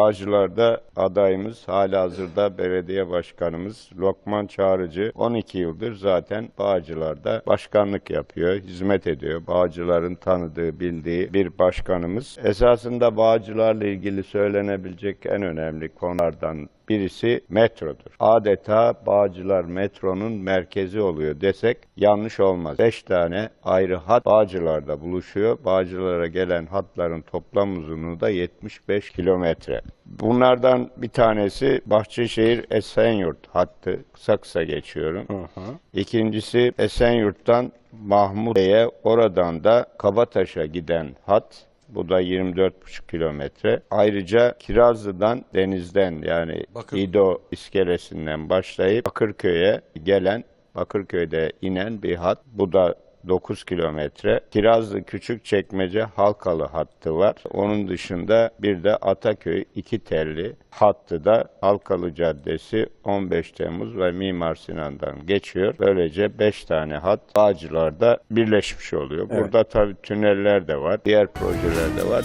Bağcılar'da adayımız hala hazırda belediye başkanımız Lokman Çağrıcı 12 yıldır zaten Bağcılar'da başkanlık yapıyor, hizmet ediyor. Bağcılar'ın tanıdığı, bildiği bir başkanımız. Esasında Bağcılar'la ilgili söylenebilecek en önemli konulardan birisi metrodur. Adeta Bağcılar metronun merkezi oluyor desek yanlış olmaz. 5 tane ayrı hat Bağcılar'da buluşuyor. Bağcılar'a gelen hatların toplam uzunluğu da 75 kilometre. Bunlardan bir tanesi Bahçeşehir Esenyurt hattı. Kısa kısa geçiyorum. İkincisi Esenyurt'tan Mahmudiye'ye oradan da Kabataş'a giden hat. Bu da 24,5 kilometre. Ayrıca Kirazlı'dan denizden yani Bakır. İdo iskelesinden başlayıp Bakırköy'e gelen Bakırköy'de inen bir hat. Bu da 9 kilometre. Kirazlı Küçükçekmece Halkalı hattı var. Onun dışında bir de Ataköy iki telli hattı da Halkalı Caddesi 15 Temmuz ve Mimar Sinan'dan geçiyor. Böylece 5 tane hat Bağcılar'da birleşmiş oluyor. Burada tabii tüneller de var, diğer projeler de var.